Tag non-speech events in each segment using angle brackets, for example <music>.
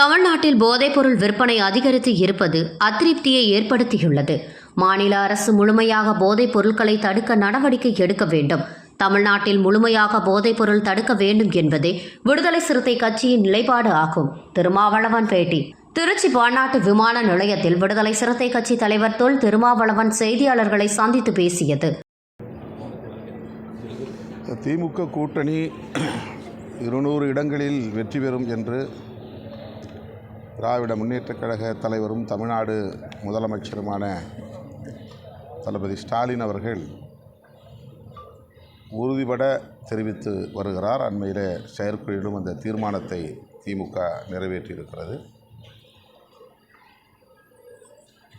தமிழ்நாட்டில் போதைப்பொருள் விற்பனை அதிகரித்து இருப்பது அதிருப்தியை ஏற்படுத்தியுள்ளது. மாநில அரசு முழுமையாக போதைப் பொருட்களை தடுக்க நடவடிக்கை எடுக்க வேண்டும். தமிழ்நாட்டில் முழுமையாக போதைப்பொருள் தடுக்க வேண்டும் என்பதே விடுதலை சிறுத்தை கட்சியின் நிலைப்பாடு ஆகும். திருமாவளவன் பேட்டி திருச்சி பன்னாட்டு விமான நிலையத்தில் விடுதலை சிறுத்தை கட்சி தலைவர் தொல் திருமாவளவன் செய்தியாளர்களை சந்தித்து பேசியது. திமுக கூட்டணி இருநூறு இடங்களில் வெற்றி பெறும் என்று திராவிட முன்னேற்றக் கழக தலைவரும் தமிழ்நாடு முதலமைச்சருமான தளபதி ஸ்டாலின் அவர்கள் உறுதிபட தெரிவித்து வருகிறார். அண்மையில் செயற்குழுவிலும் அந்த தீர்மானத்தை திமுக நிறைவேற்றியிருக்கிறது.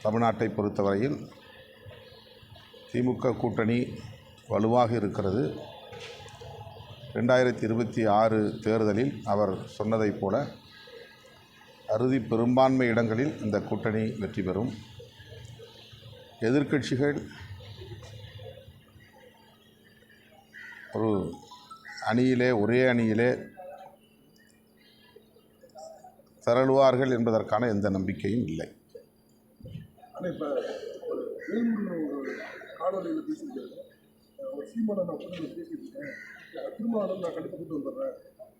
தமிழ்நாட்டை பொறுத்தவரையில் திமுக கூட்டணி வலுவாக இருக்கிறது. ரெண்டாயிரத்தி இருபத்தி ஆறு தேர்தலில் அவர் சொன்னதைப் போல அறுதி பெரும்பான்மை இடங்களில் இந்த கூட்டணி வெற்றி பெறும். எதிர்க்கட்சிகள் ஒரு அணியிலே ஒரே அணியிலே திரளுவார்கள் என்பதற்கான எந்த நம்பிக்கையும் இல்லை.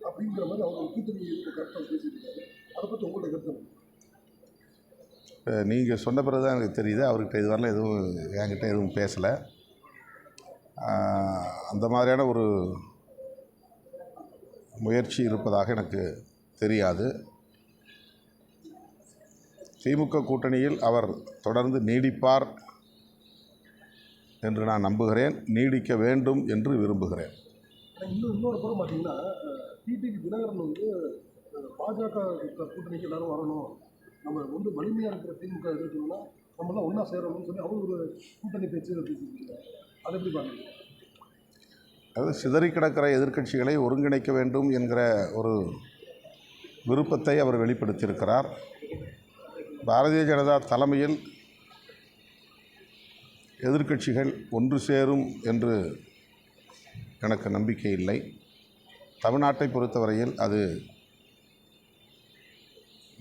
அப்படிங்கிற மாதிரி அவங்க கூட்டணி இருக்க கருத்தை பேசியிருக்காரு. அதை பற்றி உங்களோட கருத்து நீங்கள் சொன்ன பிறகு தான் எனக்கு தெரியுது. அவர்கிட்ட இதுவரையிலும் எதுவும் என்கிட்ட எதுவும் பேசலை. அந்த மாதிரியான ஒரு முயற்சி இருப்பதாக எனக்கு தெரியாது. திமுக கூட்டணியில் அவர் தொடர்ந்து நீடிப்பார் என்று நான் நம்புகிறேன். நீடிக்க வேண்டும் என்று விரும்புகிறேன். இன்னொரு புறம் பார்த்தீங்கன்னா டிடிவி தினகரன் வந்து பாஜக கூட்டணிக்கு எல்லாரும் வரணும். நம்ம வந்து வலிமையாக இருக்கிற திமுக எதிர்க்கணும்னா நம்மளாம் ஒன்றா சேரணும்னு சொல்லி அவர் ஒரு கூட்டணி பேச்சு அதை எப்படி பாருங்க அதாவது சிதறி கிடக்கிற எதிர்க்கட்சிகளை ஒருங்கிணைக்க வேண்டும் என்கிற ஒரு விருப்பத்தை அவர் வெளிப்படுத்தியிருக்கிறார். பாரதிய ஜனதா தலைமையில் எதிர்க்கட்சிகள் ஒன்று சேரும் என்று எனக்கு நம்பிக்கை இல்லை. தமிழ்நாட்டை பொறுத்தவரையில் அது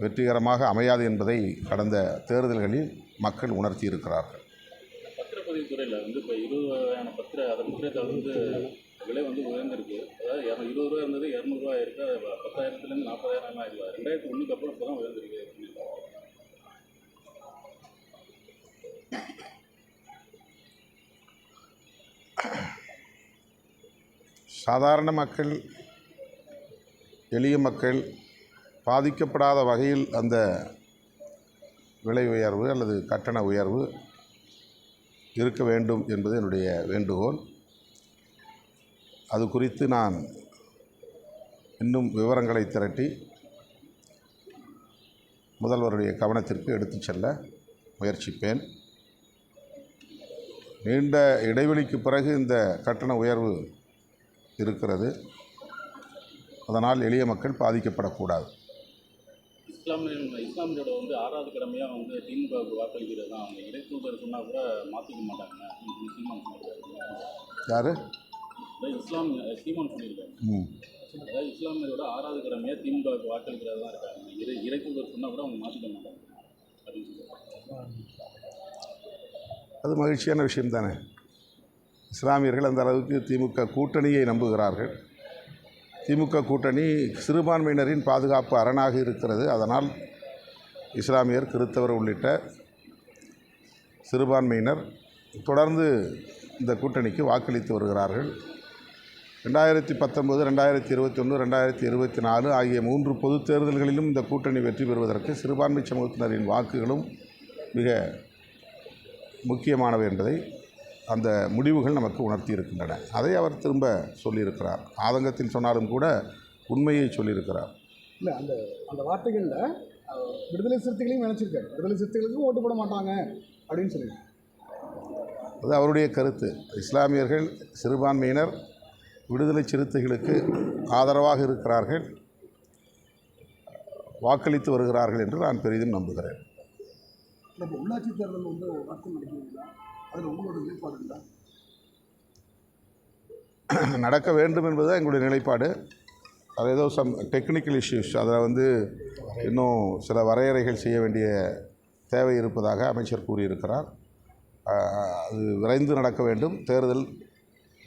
வெற்றிகரமாக அமையாது என்பதை கடந்த தேர்தல்களில் மக்கள் உணர்த்தியிருக்கிறார்கள். பத்திரப்பதிவு துறையில் வந்து இப்போ இருபது வகையான பத்திர அந்த பத்திரத்தை வந்து விலை வந்து உயர்ந்திருக்கு. அதாவது இருபது ரூபா இருந்தது இரநூறுவா இருக்குது அது ப- பத்தாயிரத்துலேருந்து நாற்பதாயிரம் ஆயிடுவா ரெண்டாயிரத்தி ஒன்றுக்கு அப்புறம் இப்போ தான் உயர்ந்திருக்கு சாதாரண மக்கள் எளிய மக்கள் பாதிக்கப்படாத வகையில் அந்த விலை உயர்வு அல்லது கட்டண உயர்வு இருக்க வேண்டும் என்பது என்னுடைய வேண்டுகோள். அது குறித்து நான் இன்னும் விவரங்களை திரட்டி முதல்வருடைய கவனத்திற்கு எடுத்துச் செல்ல முயற்சிப்பேன். நீண்ட இடைவெளிக்கு பிறகு இந்த கட்டண உயர்வு இருக்கிறது. அதனால் எளிய மக்கள் பாதிக்கப்படக்கூடாது. இஸ்லாமியன் இஸ்லாமியரோட வந்து ஆறாவது கடமையாக வந்து திமுகவுக்கு வாக்களிக்கிறது தான் அவங்க. இடைத்தூதர் சொன்னால் கூட மாற்றிக்க மாட்டாங்க. சீமான் யார்? இஸ்லாம் சீமான் அதாவது இஸ்லாமியரோட ஆறாவது கடமையாக திமுகவுக்கு வாக்களிக்கிறது தான் இருக்காங்க. இறை இறைத்தூதர் சொன்னால் கூட அவங்க மாற்றிக்க மாட்டாங்க. அப்படின்னு சொல்லி அது மகிழ்ச்சியான விஷயம் தானே இஸ்லாமியர்கள் அந்த அளவுக்கு திமுக கூட்டணியை நம்புகிறார்கள். திமுக கூட்டணி சிறுபான்மையினரின் பாதுகாப்பு அரணாக இருக்கிறது. அதனால் இஸ்லாமியர் கிறித்தவர் உள்ளிட்ட சிறுபான்மையினர் தொடர்ந்து இந்த கூட்டணிக்கு வாக்களித்து வருகிறார்கள். ரெண்டாயிரத்தி பத்தொன்பது ரெண்டாயிரத்தி இருபத்தி ஒன்று ரெண்டாயிரத்தி இருபத்தி நாலு ஆகிய மூன்று பொதுத் தேர்தல்களிலும் இந்த கூட்டணி வெற்றி பெறுவதற்கு சிறுபான்மை சமூகத்தினரின் வாக்குகளும் மிக முக்கியமானவை என்பதை அந்த முடிவுகள் நமக்கு உணர்த்தி இருக்கின்றன அதை அவர் திரும்ப சொல்லியிருக்கிறார். ஆதங்கத்தில் சொன்னாலும் கூட உண்மையை சொல்லியிருக்கிறார். இல்லை அந்த அந்த வார்த்தைகளில் விடுதலை சிறுத்தைகளையும் நினச்சிருக்காரு. விடுதலை சிறுத்தைகளுக்கும் ஓட்டு போட மாட்டாங்க அப்படின்னு சொல்லியிருக்காரு. அது அவருடைய கருத்து. இஸ்லாமியர்கள் சிறுபான்மையினர் விடுதலை சிறுத்தைகளுக்கு ஆதரவாக இருக்கிறார்கள். வாக்களித்து வருகிறார்கள் என்று நான் பெரிதும் நம்புகிறேன். உள்ளாட்சி தேர்தல் வந்து நடக்கும் நினைக்கிறீங்களா அதில் உங்களோட நிலைப்பாடு இல்லை நடக்க வேண்டும் என்பது எங்களுடைய நிலைப்பாடு. அது ஏதோ சம் டெக்னிக்கல் இஷ்யூஸ் அதில் வந்து இன்னும் சில வரையறைகள் செய்ய வேண்டிய தேவை இருப்பதாக அமைச்சர் கூறியிருக்கிறார். அது விரைந்து நடக்க வேண்டும். தேர்தல்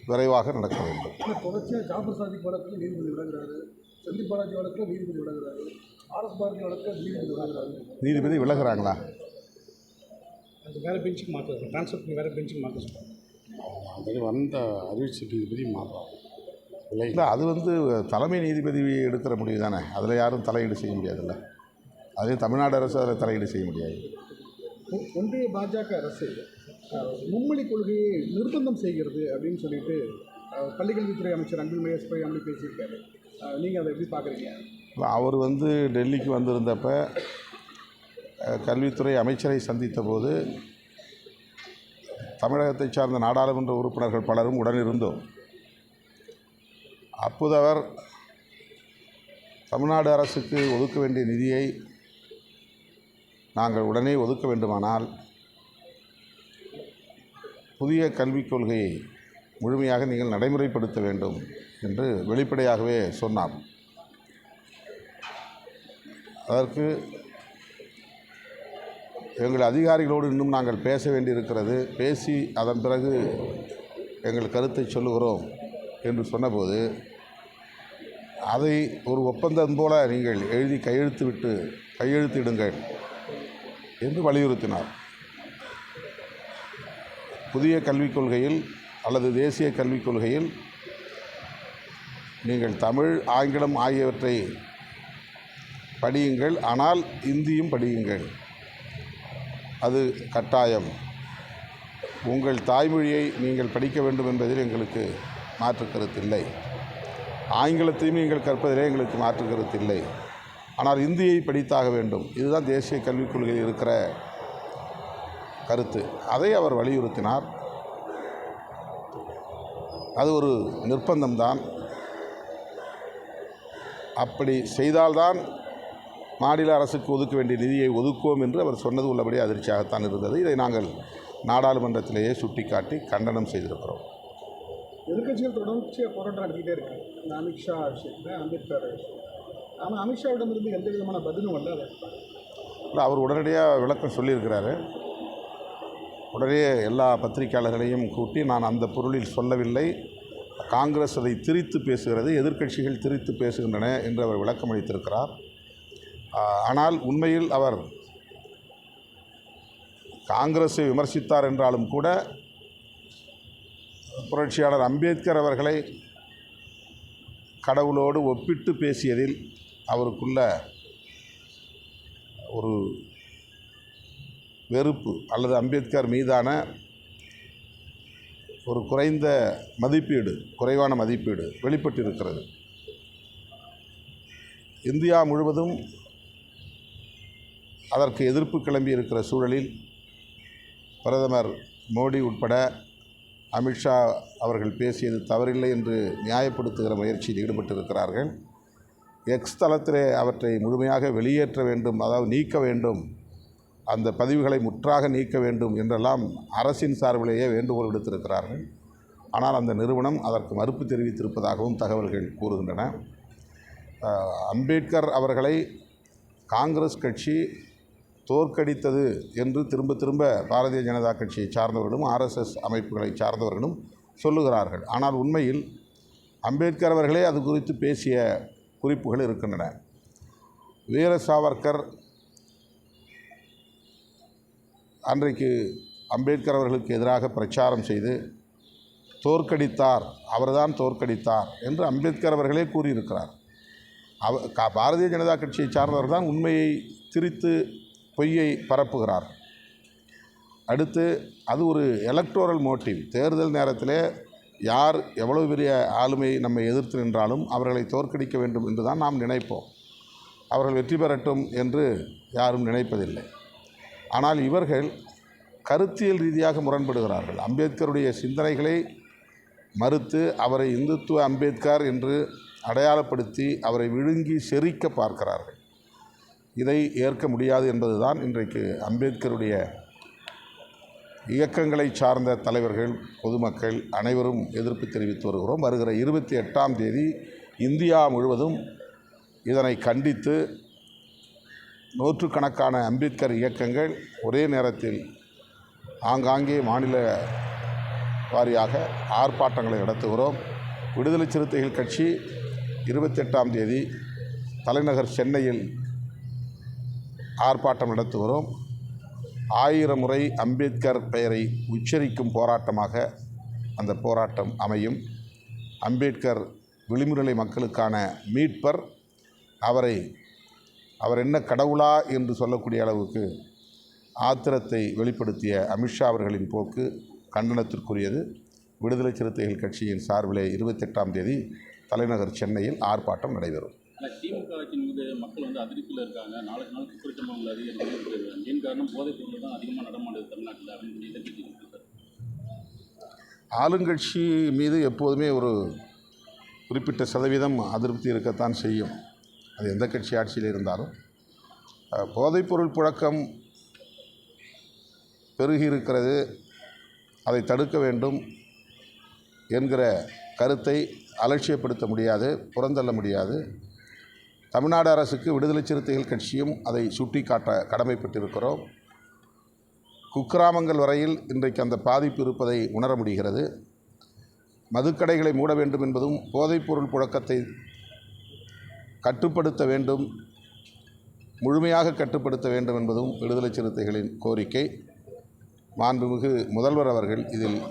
விரைவாக நடக்க வேண்டும். தொடர்ச்சியாக ஜாஃபர் சாதிக் வழக்கில் நீதிபதி விலகுறாரு செந்தில் பாலாஜி வழக்கில் நீதிபதி விலகுறாரு ஆர்எஸ் பாரதி வழக்கில் நீதிபதி விலகுறாரு நீதிபதி விலகுறாங்களா? அது வேறு பெஞ்சுக்கு மாற்ற ட்ரான்ஸ்ஃபர் பண்ணி வேறு பெஞ்சுக்கு மாற்ற சொல்லுவாங்க அது வந்த அறிவிச்ச நீதிபதி மாறுறாங்க இல்லை. இல்லை அது வந்து தலைமை நீதிபதி எடுக்கிற முடிவு தானே. அதில் யாரும் தலையீடு செய்ய முடியாதுல்ல. அதே தமிழ்நாடு அரசு அதில் தலையீடு செய்ய முடியாது. ஒன்றிய பாஜக அரசு மும்மொழி கொள்கையை நிர்பந்தம் செய்கிறது அப்படின்னு சொல்லிட்டு பள்ளிக்கல்வித்துறை அமைச்சர் அன்பில் மகேஷ் பொய்யாமொழி பேசியிருக்காரு. நீங்கள் அதை எப்படி பார்க்குறீங்க அவர் வந்து டெல்லிக்கு வந்திருந்தப்ப கல்வித்துறை அமைச்சரை சந்தித்த போது தமிழகத்தை சார்ந்த நாடாளுமன்ற உறுப்பினர்கள் பலரும் உடனிருந்தோம். அப்போது அவர் தமிழ்நாடு அரசுக்கு ஒதுக்க வேண்டிய நிதியை நாங்கள் உடனே ஒதுக்க வேண்டுமானால் புதிய கல்விக் கொள்கையை முழுமையாக நீங்கள் நடைமுறைப்படுத்த வேண்டும் என்று வெளிப்படையாகவே சொன்னார். அதற்கு எங்கள் அதிகாரிகளோடு இன்னும் நாங்கள் பேச வேண்டியிருக்கிறது பேசி அதன் பிறகு எங்கள் கருத்தை சொல்லுகிறோம் என்று சொன்னபோது அதை ஒரு ஒப்பந்தம் போல நீங்கள் எழுதி கையெழுத்து விட்டு கையெழுத்திடுங்கள் என்று வலியுறுத்தினார். புதிய கல்விக் கொள்கையில் அல்லது தேசிய கல்விக் கொள்கையில் நீங்கள் தமிழ் ஆங்கிலம் ஆகியவற்றை படியுங்கள் ஆனால் இந்தியும் படியுங்கள். அது கட்டாயம். உங்கள் தாய்மொழியை நீங்கள் படிக்க வேண்டும் என்பதில் எங்களுக்கு மாற்று கருத்தில்லை ஆங்கிலத்தையும் நீங்கள் கற்பதிலே எங்களுக்கு மாற்று கருத்தில்லை ஆனால் இந்தியை படித்தாக வேண்டும். இதுதான் தேசிய கல்விக் கொள்கையில் இருக்கிற கருத்து. அதை அவர் வலியுறுத்தினார். அது ஒரு நிர்பந்தம்தான் அப்படி செய்தால்தான் மாநில அரசுக்கு ஒதுக்க வேண்டிய நிதியை ஒதுக்குவோம் என்று அவர் சொன்னது உள்ளபடி அதிர்ச்சியாகத்தான் இருந்தது. இதை நாங்கள் நாடாளுமன்றத்திலேயே சுட்டிக்காட்டி கண்டனம் செய்திருக்கிறோம். எதிர்க்கட்சிகள் தொடர்ச்சியாக போராட்டம் நடத்திக்கிட்டே இருக்கு. இந்த அமித்ஷா விஷயத்தில் அம்பேத்கர் ஆனால் அமித்ஷாவிடமிருந்து எந்த விதமான பதிலும் வரல இல்லை அவர் உடனடியாக விளக்கம் சொல்லியிருக்கிறாரு. உடனே எல்லா பத்திரிகையாளர்களையும் கூட்டி நான் அந்த பொருளில் சொல்லவில்லை. காங்கிரஸ் அதை திரித்து பேசுகிறது எதிர்க்கட்சிகள் திரித்து பேசுகின்றன என்று அவர் விளக்கம் அளித்திருக்கிறார் ஆனால் உண்மையில் அவர் காங்கிரஸை விமர்சித்தார் என்றாலும் கூட புரட்சியாளர் அம்பேத்கர் அவர்களை கடவுளோடு ஒப்பிட்டு பேசியதில் அவருக்குள்ள ஒரு வெறுப்பு அல்லது அம்பேத்கர் மீதான ஒரு குறைந்த மதிப்பீடு குறைவான மதிப்பீடு வெளிப்பட்டிருக்கிறது. இந்தியா முழுவதும் அதற்கு எதிர்ப்பு கிளம்பி இருக்கிற சூழலில் பிரதமர் மோடி உட்பட அமித்ஷா அவர்கள் பேசியது தவறில்லை என்று நியாயப்படுத்துகிற முயற்சியில் ஈடுபட்டிருக்கிறார்கள். எக்ஸ் தளத்திலே அவற்றை முழுமையாக வெளியேற்ற வேண்டும் அதாவது நீக்க வேண்டும் அந்த பதிவுகளை முற்றாக நீக்க வேண்டும் என்றெல்லாம் அரசின் சார்பிலேயே வேண்டுகோள் விடுத்திருக்கிறார்கள். ஆனால் அந்த நிறுவனம் அதற்கு மறுப்பு தெரிவித்திருப்பதாகவும் தகவல்கள் கூறுகின்றன. அம்பேத்கர் அவர்களை காங்கிரஸ் கட்சி தோற்கடித்தது என்று திரும்ப திரும்ப பாரதிய ஜனதா கட்சியை சார்ந்தவர்களும் ஆர்எஸ்எஸ் அமைப்புகளை சார்ந்தவர்களும் சொல்லுகிறார்கள். ஆனால் உண்மையில் அம்பேத்கர் அவர்களே அது குறித்து பேசிய குறிப்புகள் இருக்கின்றன. வீர சாவர்கர் அன்றைக்கு அம்பேத்கர் அவர்களுக்கு எதிராக பிரச்சாரம் செய்து தோற்கடித்தார் அவர்தான் தோற்கடித்தார் என்று அம்பேத்கர் அவர்களே கூறியிருக்கிறார். அவ கா பாரதிய ஜனதா கட்சியை சார்ந்தவர் தான் உண்மையை திரித்து பொய்யை பரப்புகிறார். அடுத்து அது ஒரு எலக்டோரல் மோட்டிவ் தேர்தல் நேரத்தில் யார் எவ்வளவு பெரிய ஆளுமை நம்மை எதிர்த்து நின்றாலும் அவர்களை தோற்கடிக்க வேண்டும் என்று தான் நாம் நினைப்போம். அவர்கள் வெற்றி பெறட்டும் என்று யாரும் நினைப்பதில்லை. ஆனால் இவர்கள் கருத்தியல் ரீதியாக முரண்படுகிறார்கள். அம்பேத்கருடைய சிந்தனைகளை மறுத்து அவரை இந்துத்துவ அம்பேத்கர் என்று அடையாளப்படுத்தி அவரை விழுங்கி செரிக்க பார்க்கிறார்கள். இதை ஏற்க முடியாது என்பதுதான் இன்றைக்கு அம்பேத்கருடைய இயக்கங்களை சார்ந்த தலைவர்கள் பொதுமக்கள் அனைவரும் எதிர்ப்பு தெரிவித்து வருகிறோம். வருகிற இருபத்தி எட்டாம் தேதி இந்தியா முழுவதும் இதனை கண்டித்து நூற்றுக்கணக்கான அம்பேத்கர் இயக்கங்கள் ஒரே நேரத்தில் ஆங்காங்கே மாநில வாரியாக ஆர்ப்பாட்டங்களை நடத்துகிறோம். விடுதலை சிறுத்தைகள் கட்சி இருபத்தெட்டாம் தேதி தலைநகர் சென்னையில் ஆர்ப்பாட்டம் நடத்துகிறோம். ஆயிரம் முறை அம்பேத்கர் பெயரை உச்சரிக்கும் போராட்டமாக அந்த போராட்டம் அமையும். அம்பேத்கர் விளிமுறை மக்களுக்கான மீட்பர். அவரை அவர் என்ன கடவுளா என்று சொல்லக்கூடிய அளவுக்கு ஆத்திரத்தை வெளிப்படுத்திய அமித்ஷா அவர்களின் போக்கு கண்டனத்திற்குரியது. விடுதலை சிறுத்தைகள் கட்சியின் சார்பிலே இருபத்தெட்டாம் தேதி தலைநகர் சென்னையில் ஆர்ப்பாட்டம் நடைபெறும். மக்கள் வந்து அதிருப்தியில் இருக்காங்க. நாளுக்கு நாள் குற்ற சம்பவங்கள் அதிகரிக்கிறது மெயின் காரணம் போதைப் பொருள் தான் அதிகமாக நடமாடுது தமிழ்நாட்டில் அப்படின்னு சொல்லி தெரிவிச்சிருக்கு ஆளுங்கட்சி மீது எப்போதுமே ஒரு குறிப்பிட்ட சதவீதம் அதிருப்தி இருக்கத்தான் செய்யும். அது எந்த கட்சி ஆட்சியில் இருந்தாலும். போதைப்பொருள் புழக்கம் பெருகியிருக்கிறது அதை தடுக்க வேண்டும் என்கிற கருத்தை அலட்சியப்படுத்த முடியாது புறந்தள்ள முடியாது. தமிழ்நாடு அரசுக்கு விடுதலை சிறுத்தைகள் கட்சியும் அதை சுட்டிக்காட்ட கடமைப்பட்டிருக்கிறோம். குக்கிராமங்கள் வரையில் இன்றைக்கு அந்த பாதிப்பு இருப்பதை உணர முடிகிறது. மதுக்கடைகளை மூட வேண்டும் என்பதும் போதைப்பொருள் புழக்கத்தை கட்டுப்படுத்த வேண்டும் முழுமையாக கட்டுப்படுத்த வேண்டும் என்பதும் விடுதலை சிறுத்தைகளின் கோரிக்கை. மாண்புமிகு முதல்வர் அவர்கள் இதில்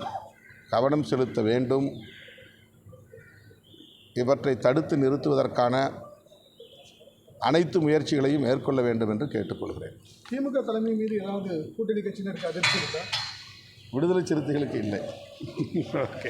கவனம் செலுத்த வேண்டும். இவற்றை தடுத்து நிறுத்துவதற்கான அனைத்து முயற்சிகளையும் மேற்கொள்ள வேண்டும் என்று கேட்டுக்கொள்கிறேன். திமுக தலைமை மீது ஏதாவது கூட்டணி கட்சியினருக்கு அதிர்ச்சி இருக்கா? விடுதலை சிறுத்தைகளுக்கு இல்லை. <laughs> ஓகே